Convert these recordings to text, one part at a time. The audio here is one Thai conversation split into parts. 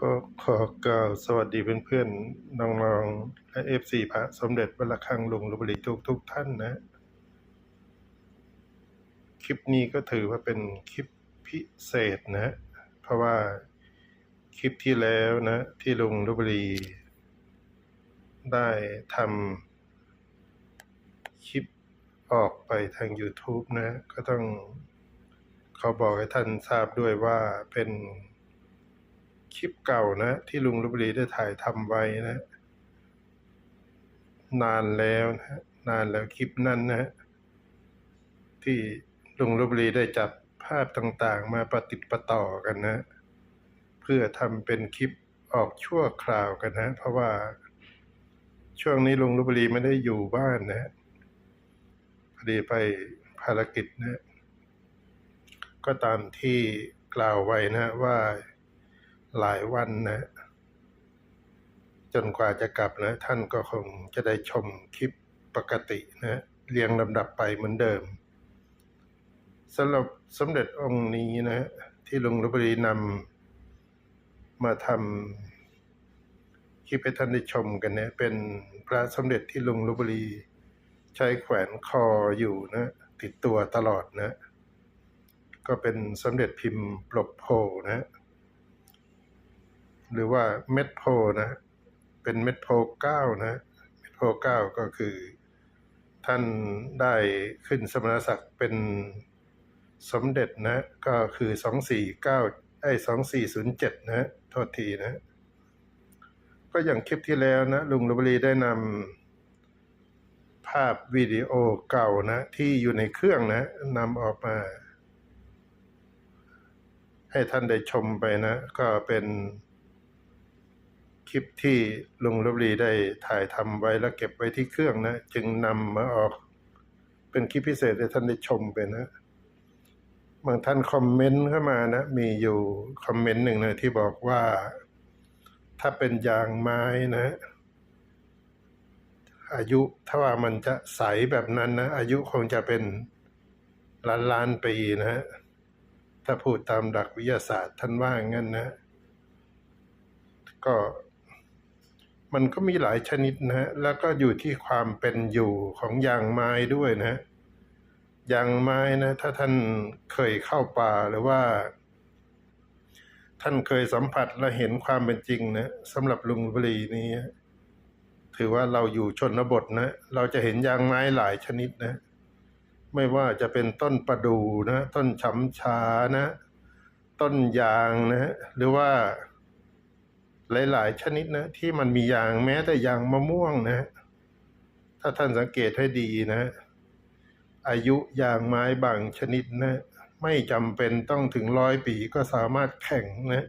ก็ขอกล่าวสวัสดีเพื่อนๆน้องๆและเอฟซีพระสมเด็จวัดระฆังลุงลบุรีทุกทุกๆท่านนะ คลิปนี้ก็ถือว่าเป็นคลิปพิเศษนะ เพราะว่าคลิปที่แล้วนะ ที่ลุงลบุรี ได้ทำคลิปออกไปทาง YouTube นะ ก็ต้องเขาบอกให้ท่านทราบด้วยว่าเป็น คลิปเก่านะ ที่ลุงลบุรีได้ถ่ายทำไว้นะ นานแล้วนะนานแล้วคลิปนั้นนะที่ลุงลบุรีได้จับภาพต่างๆ มาประติดประต่อกันนะ เพื่อทำเป็นคลิปออกชั่วคราวกันนะ เพราะว่าช่วงนี้ลุงลบุรีไม่ได้อยู่บ้านนะพอดีไปภารกิจนะก็ตามที่กล่าวไว้นะว่า หลายวันนะ จนกว่าจะกลับนะ ท่านก็คงจะได้ชมคลิปปกตินะเรียงลำดับไปเหมือนเดิมสำหรับสมเด็จองค์นี้นะ ที่ลุงลพบุรีนำมาทำคลิปให้ท่านได้ชมกันเนี่ย เป็นพระสมเด็จที่ลุงลพบุรีใช้แขวนคออยู่นะ ติดตัวตลอดนะ ก็เป็นสมเด็จพิมพ์ปลกโพนะ หรือว่าเม็ดโพนะเป็นเม็ดโพเก้านะเม็ดโพเก้าก็คือ ท่านได้ขึ้นสมณศักดิ์เป็นสมเด็จนะ ก็คือสองสี่เก้าไอ้สองสี่ศูนย์เจ็ดนะโทษทีนะ ก็อย่างคลิปที่แล้วนะ ลุงลบรีได้นำภาพวิดีโอเก่านะ ที่อยู่ในเครื่องนะนำออกมา ให้ท่านได้ชมไปนะ ก็เป็น คลิปที่ลุงลบุรีได้ถ่ายทำไว้แล้วเก็บไว้ที่เครื่องนะ จึงนำมาออกเป็นคลิปพิเศษให้ท่านได้ชมไปนะบางท่านคอมเมนต์เข้ามานะ มีอยู่คอมเมนต์หนึ่งนะที่บอกว่า ถ้าเป็นยางไม้นะ อายุถ้าว่ามันจะใสแบบนั้นนะ อายุคงจะเป็นล้านล้านปีนะฮะถ้าพูดตามหลักวิทยาศาสตร์ท่านว่างั้นนะ ก็ มันก็มีหลายชนิดนะฮะแล้วก็อยู่ที่ความเป็นอยู่ของยางไม้ด้วยนะ ยางไม้นะ ถ้าท่านเคยเข้าป่าหรือว่า ท่านเคยสัมผัสและเห็นความเป็นจริงนะสำหรับลุงบุรีนี้ถือว่าเราอยู่ชนบทนะ เราจะเห็นยางไม้หลายชนิดนะ ไม่ว่าจะเป็นต้นประดูนะ ต้นฉำชานะ ต้นยางนะ หรือว่า หลาย ๆ ชนิดนะที่มันมียางแม้แต่ยางมะม่วงนะ ถ้าท่านสังเกตให้ดีนะ อายุยางไม้บางชนิดนะ ไม่จำเป็นต้องถึงร้อยปีก็สามารถแข็งนะ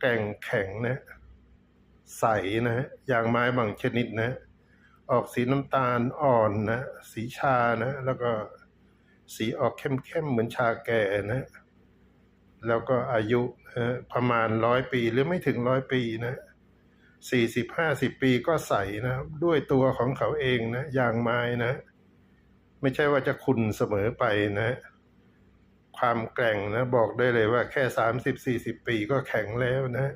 แกร่งแข็งนะใสนะยางไม้บางชนิดนะ ออกสีน้ำตาลอ่อนนะ สีชานะ แล้วก็สีออกเข้มๆเหมือนชาแก่นะ แล้วก็อายุประมาณร้อยปีหรือไม่ถึงร้อยปีนะสี่สิบห้าสิบปีก็ใสนะด้วยตัวของเขาเองนะยางไม้นะ ไม่ใช่ว่าจะคุณเสมอไปนะ ความแกร่งนะบอกได้เลยว่าแค่สามสิบสี่สิบปีก็แข็งแล้วนะ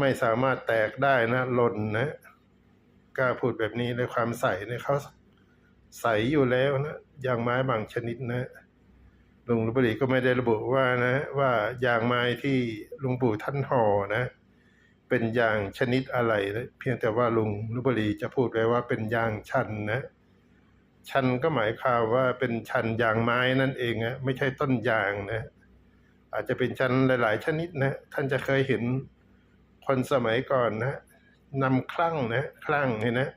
ไม่สามารถแตกได้นะหล่นนะกล้าพูดแบบนี้ในความใสเนี่ยเขาใสอยู่แล้วนะยางไม้บางชนิดนะ หลุงลพบุรีก็ไม่ได้ระบุว่านะว่ายางไม้ที่หลุงปู่ท่านห่อนะ เป็นยางชนิดอะไรนะเพียงแต่ว่าลุงลพบุรีจะพูดไว้ว่าเป็นยางชันนะชันก็หมายความว่าเป็นชันยางไม้นั่นเองนะไม่ใช่ต้นยางนะอาจจะเป็นชันหลาย ๆ ชนิดนะท่านจะเคยเห็นคนสมัยก่อนนะนำคลั่งนะคลั่งเห็นนะ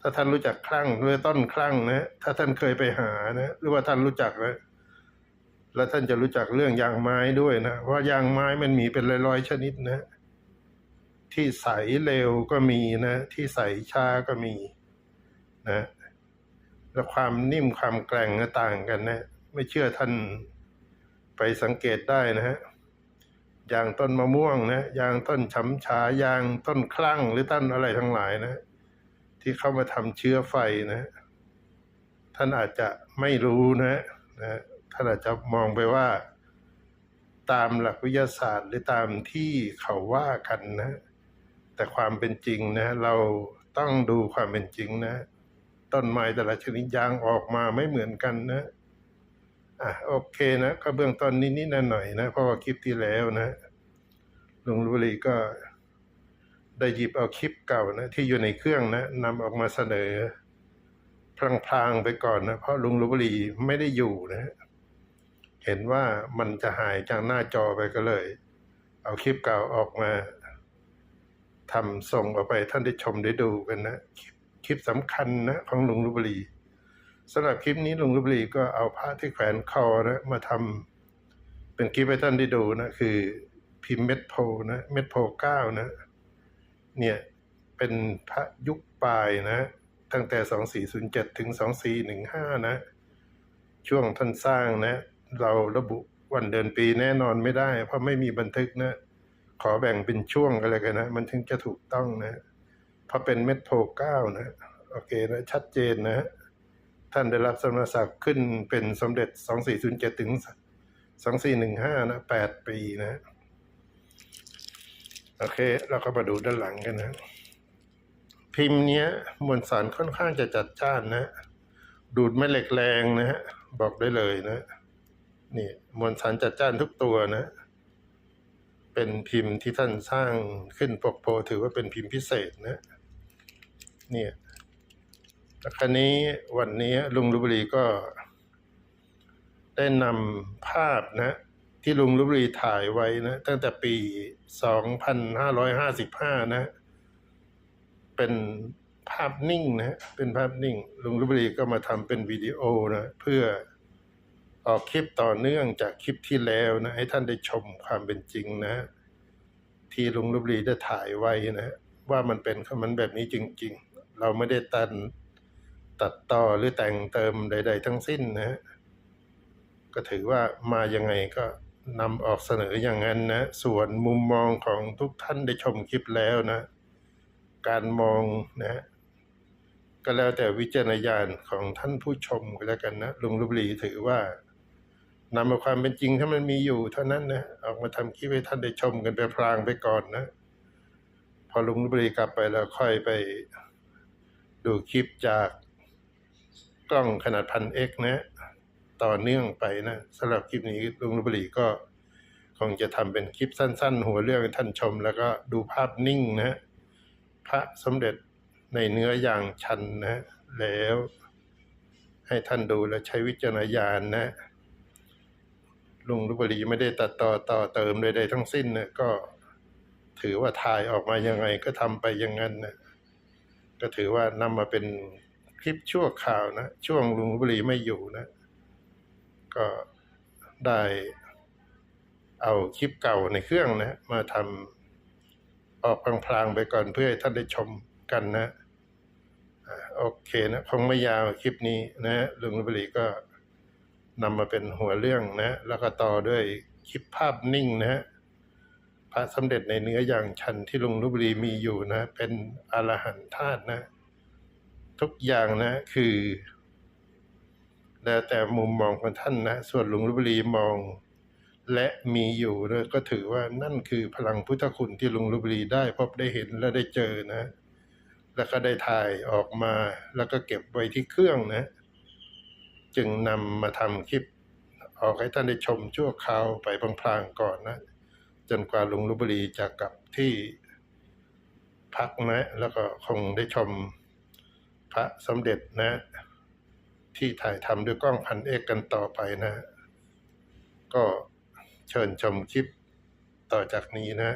ถ้าท่านรู้จักคลั่งหรือต้นคลั่งนะถ้าท่านเคยไปหานะหรือว่าท่านรู้จักนะ แล้วท่านจะรู้จักเรื่องยางไม้ด้วยนะ ว่ายางไม้มันมีเป็นร้อยๆชนิดนะ ที่ใสเร็วก็มีนะ ที่ใสช้าก็มีนะ และความนิ่มความแกร่งก็ต่างกันนะ ไม่เชื่อท่านไปสังเกตได้นะฮะยางต้นมะม่วงนะยางต้นฉำฉายางต้นคลั่งหรือต้นอะไรทั้งหลายนะ ที่เข้ามาทำเชื้อไฟนะ ท่านอาจจะไม่รู้นะนะ ท่านอาจจะมองไปว่า ตามหลักวิทยาศาสตร์ หรือตามที่เขาว่ากันนะ แต่ความเป็นจริงนะ เราต้องดูความเป็นจริงนะ ต้นไม้แต่ละชนิดยางออกมาไม่เหมือนกันนะอะโอเคนะ ก็เบื้องต้นนิดๆหน่อยๆนะ เพราะว่าคลิปที่แล้วนะลุงลุบรีก็ได้หยิบเอาคลิปเก่านะ ที่อยู่ในเครื่องนะนำออกมาเสนอพลางๆไปก่อนนะ เพราะลุงลุบุรีไม่ได้อยู่นะ เห็นว่ามันจะหายจากหน้าจอไปก็เลย เอาคลิปเก่าออกมาทำส่งออกไปท่านได้ชมได้ดูกันนะ คลิปคลิปสำคัญนะของลุงลุบรีสำหรับคลิปนี้ลุงลุบรีก็เอาผ้าที่แขวนคอนะมาทำเป็นคลิปให้ท่านได้ดูนะ คือพิมพ์เม็ดโพนะเม็ดโพเก้านะ เนี่ยเป็นพระยุคปลายนะ ตั้งแต่ 2407 ถึง 2415 นะ ช่วงท่านสร้างนะ เราระบุวันเดือนปีแน่นอนไม่ได้ เพราะไม่มีบันทึกนะ ขอแบ่งเป็นช่วงกันเลยกันนะ มันถึงจะถูกต้องนะเพราะเป็นเม็ดโพเก้านะ โอเคนะชัดเจนนะ ท่านได้รับสมณศักดิ์ขึ้นเป็นสมเด็จ2407ถึง2415นะ8ปีนะ โอเค เราก็มาดูด้านหลังกันนะ พิมพ์เนี้ยมวลสารค่อนข้างจะจัดจ้านนะ ดูดแม่เหล็กแรงนะฮะบอกได้เลยนะ นี่มวลสารจัดจ้านทุกตัวนะ เป็นพิมพ์ที่ท่านสร้างขึ้นปกโพถือว่าเป็นพิมพ์พิเศษนะเนี่ยแล้วคราวนี้วันนี้ลุงลุบุรีก็ ได้นำภาพนะ ที่ลุงลุบุรีถ่ายไว้นะ ตั้งแต่ปี 2555 นะ เป็นภาพนิ่งนะ เป็นภาพนิ่ง ลุงลุบุรีก็มาทำเป็นวิดีโอนะ เพื่อ ออกคลิปต่อเนื่องจากคลิปที่แล้วนะ ให้ท่านได้ชมความเป็นจริงนะ ที่ลุงลุบุรีได้ถ่ายไว้นะ ว่ามันเป็นมันแบบนี้จริง ๆ เราไม่ได้ตันตัดต่อหรือแต่งเติมใด ๆ ทั้งสิ้นนะ ก็ถือว่ามายังไงก็นำออกเสนออย่างนั้นนะ ส่วนมุมมองของทุกท่านได้ชมคลิปแล้วนะ การมองนะก็แล้วแต่วิจารณญาณของท่านผู้ชมก็แล้วกันนะลุงลุบลีถือว่า นำเอาความเป็นจริงถ้ามันมีอยู่เท่านั้นนะออกมาทำคลิปให้ท่านได้ชมกันไปพลางไปก่อนนะ พอลุงลุบลีกลับไปแล้วค่อยไปดูคลิปจากกล้องขนาดพันเอ็กนะ ต่อเนื่องไปนะสำหรับคลิปนี้ลุงลุบลีก็คงจะทำเป็นคลิปสั้น ๆ หัวเรื่องให้ท่านชม แล้วก็ดูภาพนิ่งนะพระสมเด็จในเนื้ออย่างชันนะ แล้วให้ท่านดูและใช้วิจารณญาณนะ ลุงลุบลีไม่ได้ตัดต่อต่อเติมใดๆทั้งสิ้นนะก็ถือว่าถ่ายออกมายังไงก็ทำไปอย่างนั้นนะก็ถือว่านำมาเป็นคลิปชั่วข่าวนะช่วงลุงลุบลีไม่อยู่นะ ก็ได้เอาคลิปเก่าในเครื่องนะมาทำออกพลางๆไปก่อนเพื่อให้ท่านได้ชมกันนะโอเคนะคงไม่ยาวคลิปนี้นะลุงลุบลีก็ นำมาเป็นหัวเรื่องนะ แล้วก็ต่อด้วยคลิปภาพนิ่งนะฮะพระสมเด็จในเนื้ออย่างชันที่ลุงลุบลีมีอยู่นะ เป็นอรหันต์ธาตุนะ ทุกอย่างนะคือ แล้วแต่มุมมองของท่านนะ ส่วนหลวงลุบลีมอง และมีอยู่นะก็ถือว่านั่นคือพลังพุทธคุณที่หลุงลุบลีได้พบได้เห็นและได้เจอนะ แล้วก็ได้ถ่ายออกมา แล้วก็เก็บไว้ที่เครื่องนะ จึงนำมาทำคลิป ออกให้ท่านได้ชมชั่วคราวไปพลางๆก่อนนะ จนกว่าลุงลุบลีจะกลับที่พักนะ แล้วก็คงได้ชมพระสมเด็จนะ ที่ถ่ายทำด้วยกล้องพันเอกกันต่อไปนะ ก็เชิญชมคลิปต่อจากนี้นะ